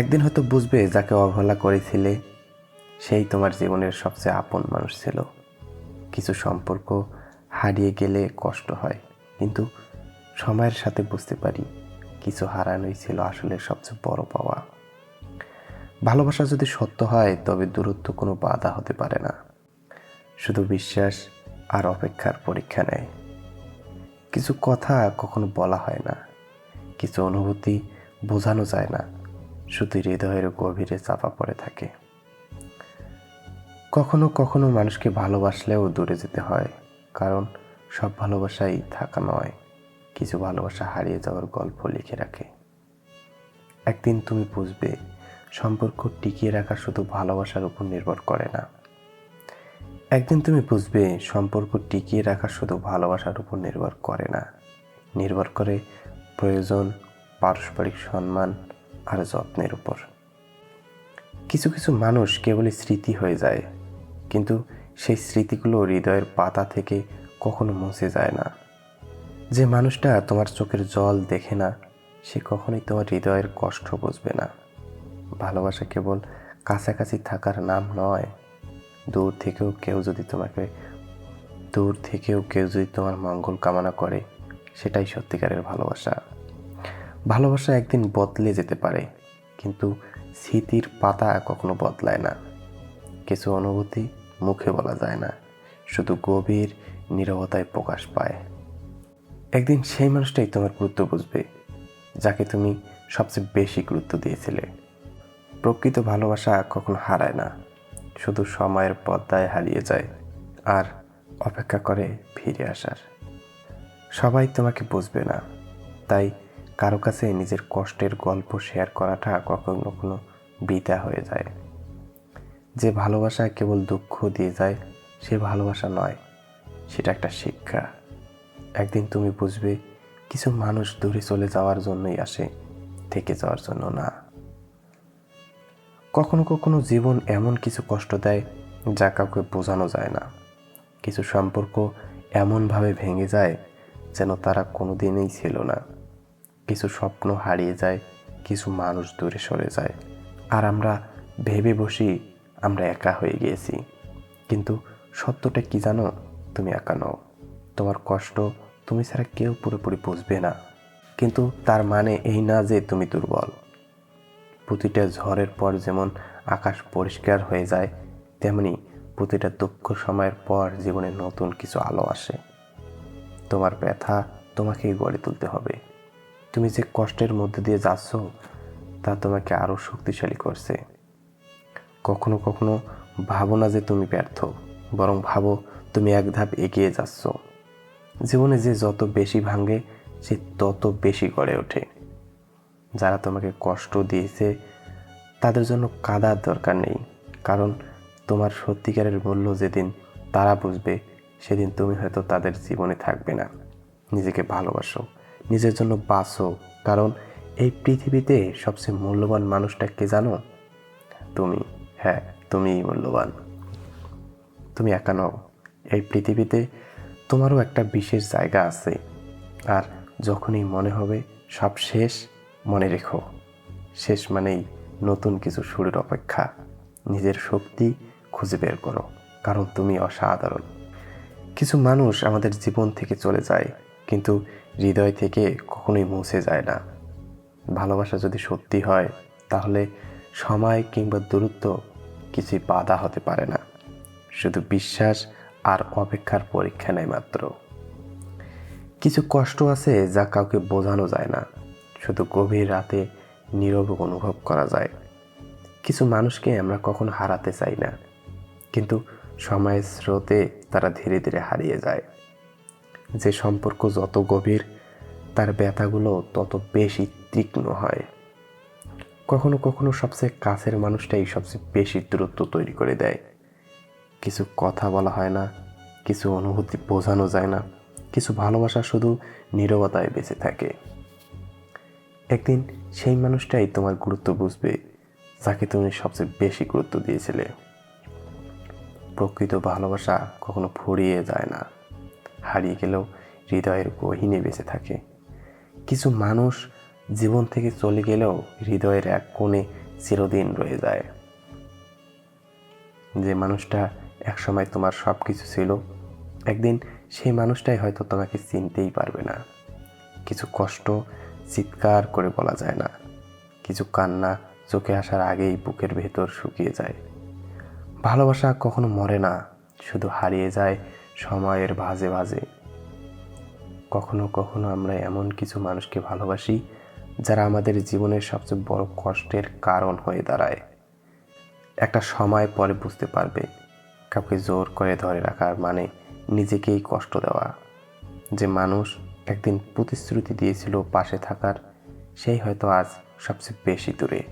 একদিন হয়তো বুঝবে যাকে অবহেলা করেছিলে, সেই তোমার জীবনের সবচেয়ে আপন মানুষ ছিল। কিছু সম্পর্ক হারিয়ে গেলে কষ্ট হয়, কিন্তু সময়ের সাথে বুঝতে পারি কিছু হারানোই ছিল আসলে সবচেয়ে বড় পাওয়া। ভালোবাসা যদি সত্য হয়, তবে দূরত্ব কোনো বাধা হতে পারে না। শুধু বিশ্বাস আর অপেক্ষার পরীক্ষা নেয়। কিছু কথা কখনো বলা হয় না, কিছু অনুভূতি বোঝানো যায় না। শুধু হৃদয়ের গভীরে চাপা পড়ে থাকে। কখনো কখনো মানুষকে ভালোবাসলেও দূরে যেতে হয়, কারণ সব ভালোবাসাই থাকা নয়, কিছু ভালোবাসা হারিয়ে যাওয়ার গল্প লিখে রাখে। একদিন তুমি বুঝবে, সম্পর্ক টিকিয়ে রাখা শুধু ভালোবাসার উপর নির্ভর করে না। একদিন তুমি বুঝবে, সম্পর্ক টিকিয়ে রাখা শুধু ভালোবাসার উপর নির্ভর করে না, নির্ভর করে প্রয়োজন, পারস্পরিক সম্মান আর যত্নের উপর। কিছু কিছু মানুষ কেবলই স্মৃতি হয়ে যায়, কিন্তু সেই স্মৃতিগুলো হৃদয়ের পাতা থেকে কখনো মুছে যায় না। যে মানুষটা তোমার চোখের জল দেখে না, সে কখনোই তোমার হৃদয়ের কষ্ট বুঝবে না। ভালোবাসা কেবল কাছাকাছি থাকার নাম নয়। দূর থেকেও কেউ যদি তোমাকে, দূর থেকেও কেউ যদি তোমার মঙ্গল কামনা করে, সেটাই সত্যিকারের ভালোবাসা। ভালোবাসা একদিন বদলে যেতে পারে, কিন্তু স্মৃতির পাতা কখনো বদলায় না। কিছু অনুভূতি মুখে বলা যায় না, শুধু গভীর নীরবতায় প্রকাশ পায়। একদিন সেই মানুষটাই তোমার গুরুত্ব বুঝবে, যাকে তুমি সবচেয়ে বেশি গুরুত্ব দিয়েছিলে। প্রকৃত ভালোবাসা কখনো হারায় না, শুধু সময়ের পদ্মায় হারিয়ে যায় আর অপেক্ষা করে ফিরে আসার। সবাই তোমাকে বুঝবে না, তাই কারও কাছে নিজের কষ্টের গল্প শেয়ার করাটা কখনো কখনো বিতা হয়ে যায়। যে ভালোবাসা কেবল দুঃখ দিয়ে যায়, সে ভালোবাসা নয়, সেটা একটা শিক্ষা। একদিন তুমি বুঝবে, কিছু মানুষ দূরে চলে যাওয়ার জন্যই আসে, থেকে যাওয়ার জন্য না। কখনো কখনো জীবন এমন কিছু কষ্ট দেয়, যা কাউকে বোঝানো যায় না। কিছু সম্পর্ক এমনভাবে ভেঙে যায়, যেন তারা কোনোদিনই ছিল না। কিছু স্বপ্ন হারিয়ে যায়, কিছু মানুষ দূরে সরে যায়। আর আমরা ভেবে বসি আমরা একা হয়ে গিয়েছি। কিন্তু সত্যটা কি জানো? তুমি একা নও। তোমার কষ্ট তুমি ছাড়া কেউ পুরোপুরি বুঝবে না। কিন্তু তার মানে এই না যে তুমি দুর্বল। প্রতিটা ঝড়ের পর যেমন আকাশ পরিষ্কার হয়ে যায়, তেমনি প্রতিটা দুঃখ সময়ের পর জীবনে নতুন কিছু আলো আসে। তোমার ব্যথা তোমাকেই গড়ে তুলতে হবে। তুমি যে কষ্টের মধ্যে দিয়ে যাচ্ছ, তা তোমাকে আরও শক্তিশালী করছে। কখনো কখনো ভাবো না যে তুমি ব্যর্থ, বরং ভাবো তুমি এক ধাপ এগিয়ে যাচ্ছ। জীবনে যে যত বেশি ভাঙে, সে তত বেশি গড়ে ওঠে। যারা তোমাকে কষ্ট দিয়েছে, তাদের জন্য কাদার দরকার নেই, কারণ তোমার সত্যিকারের মূল্য যেদিন তারা বুঝবে, সেদিন তুমি হয়তো তাদের জীবনে থাকবে না। নিজেকে ভালোবাসো। নিজের জন্য বাঁচো, কারণ এই পৃথিবীতে সবচেয়ে মূল্যবান মানুষটা কে জানো? তুমি। হ্যাঁ তুমিই মূল্যবান। তুমি একা নও। এই পৃথিবীতে তোমারও একটা বিশেষ জায়গা আছে। আর যখনই মনে হবে সব শেষ, মনে রেখো। শেষ মানেই নতুন কিছু শুরুর অপেক্ষা। নিজের শক্তি খুঁজে বের করো, কারণ তুমি অসাধারণ। কিছু মানুষ আমাদের জীবন থেকে চলে যায়, কিন্তু হৃদয় থেকে কখনোই মুছে যায় না। ভালোবাসা যদি সত্যি হয়, তাহলে সময় কিংবা দূরত্ব কিছুই বাধা হতে পারে না। শুধু বিশ্বাস আর অপেক্ষার পরীক্ষা নেয় মাত্র। কিছু কষ্ট আছে যা কাউকে বোঝানো যায় না। শুধু গভীর রাতে নীরব অনুভব করা যায়। কিছু মানুষকে আমরা কখনো হারাতে চাই না। কিন্তু সময়ের স্রোতে তারা ধীরে ধীরে হারিয়ে যায়। যে সম্পর্ক যত গভীর, তার ব্যথাগুলো তত বেশি তীক্ষ্ণ হয়। কখনো কখনো সবচেয়ে কাছের মানুষটাই সবচেয়ে বেশি দূরত্ব তৈরি করে দেয়। কিছু কথা বলা হয় না, কিছু অনুভূতি বোঝানো যায় না, কিছু ভালোবাসা শুধু নীরবতায় বেঁচে থাকে। একদিন সেই মানুষটাই তোমার গুরুত্ব বুঝবে, যাকে তুমি সবচেয়ে বেশি গুরুত্ব দিয়েছিলে। প্রকৃত ভালোবাসা কখনো ফুরিয়ে যায় না। হারিয়ে গেলেও হৃদয়ের গহীনে বেঁচে থাকে। কিছু মানুষ জীবন থেকে চলে গেলেও হৃদয়ের এক কোণে চিরদিন রয়ে যায়। যে মানুষটা একসময় তোমার সব কিছু ছিল, একদিন সেই মানুষটাই হয়তো তোমাকে চিনতেই পারবে না। কিছু কষ্ট চিৎকার করে বলা যায় না। কিছু কান্না চোখে আসার আগেই বুকের ভেতর শুকিয়ে যায়। ভালোবাসা কখনো মরে না, শুধু হারিয়ে যায় সময়ের ভাজে ভাজে। কখনো কখনো আমরা এমন কিছু মানুষকে ভালোবাসি, যারা আমাদের জীবনের সবচেয়ে বড় কষ্টের কারণ হয়ে দাঁড়ায়। একটা সময় পরে বুঝতে পারবে, কাউকে জোর করে ধরে রাখার মানে নিজেকেই কষ্ট দেওয়া। যে মানুষ একদিন প্রতিশ্রুতি দিয়েছিল পাশে থাকার, সেই হয়তো আজ সবচেয়ে বেশি দূরে।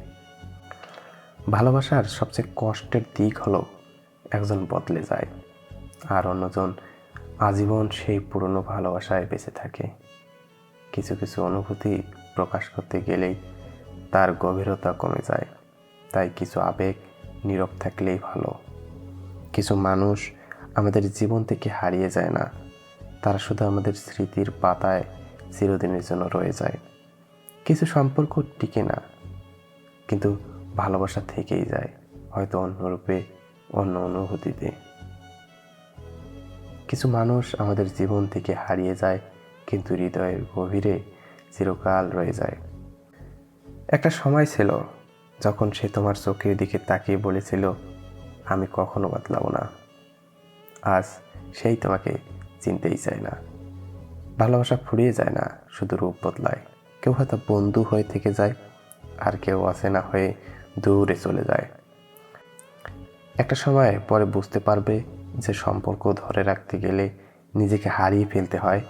ভালোবাসার সবচেয়ে কষ্টের দিক হলো একজন বদলে যায়। আর অন্যজন আজীবন সেই পুরনো ভালোবাসায় বেঁচে থাকে। কিছু কিছু অনুভূতি প্রকাশ করতে গেলেই তার গভীরতা কমে যায়। তাই কিছু আবেগ নীরব থাকলেই ভালো। কিছু মানুষ আমাদের জীবন থেকে হারিয়ে যায় না। তারা শুধু আমাদের স্মৃতির পাতায় চিরদিনের জন্য রয়ে যায়। কিছু সম্পর্ক টিকে না, কিন্তু ভালোবাসা থেকেই যায়, হয়তো অন্য রূপে, অন্য অনুভূতিতে। কিছু মানুষ আমাদের জীবন থেকে হারিয়ে যায়, কিন্তু হৃদয়ের গভীরে চিরকাল রয়ে যায়। একটা সময় ছিল যখন সে তোমার চোখের দিকে তাকিয়ে বলেছিল, আমি কখনো বদলাবো না। আজ সেই তোমাকে চিনতেই চায় না। ভালোবাসা ফুরিয়ে যায় না, শুধু রূপ বদলায়। কেউ হয়তো বন্ধু হয়ে থেকে যায়, আর কেউ না হয়ে দূরে চলে যায়। একটা সময় পরে বুঝতে পারবে যে সম্পর্ক ধরে রাখতে গেলে নিজেকে হারিয়ে ফেলতে হয়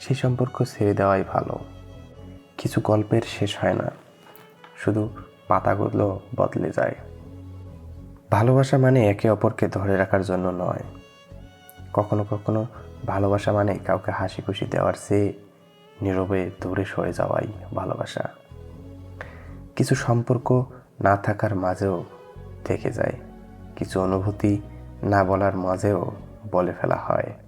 সেই সম্পর্ক ছেড়ে দেওয়াই ভালো। কিছু গল্পের শেষ হয় না, শুধু পাতাগুলো বদলে যায়। ভালোবাসা মানে একে অপরকে ধরে রাখার জন্য নয়। কখনো কখনো ভালোবাসা মানে কাউকে হাসি খুশি দেওয়ার চেয়ে নীরবে দূরে সরে যাওয়াই ভালোবাসা। কিছু সম্পর্ক না থাকার মাঝেও থেকে যায়, কিছু অনুভূতি না বলার মাঝেও বলে ফেলা হয়।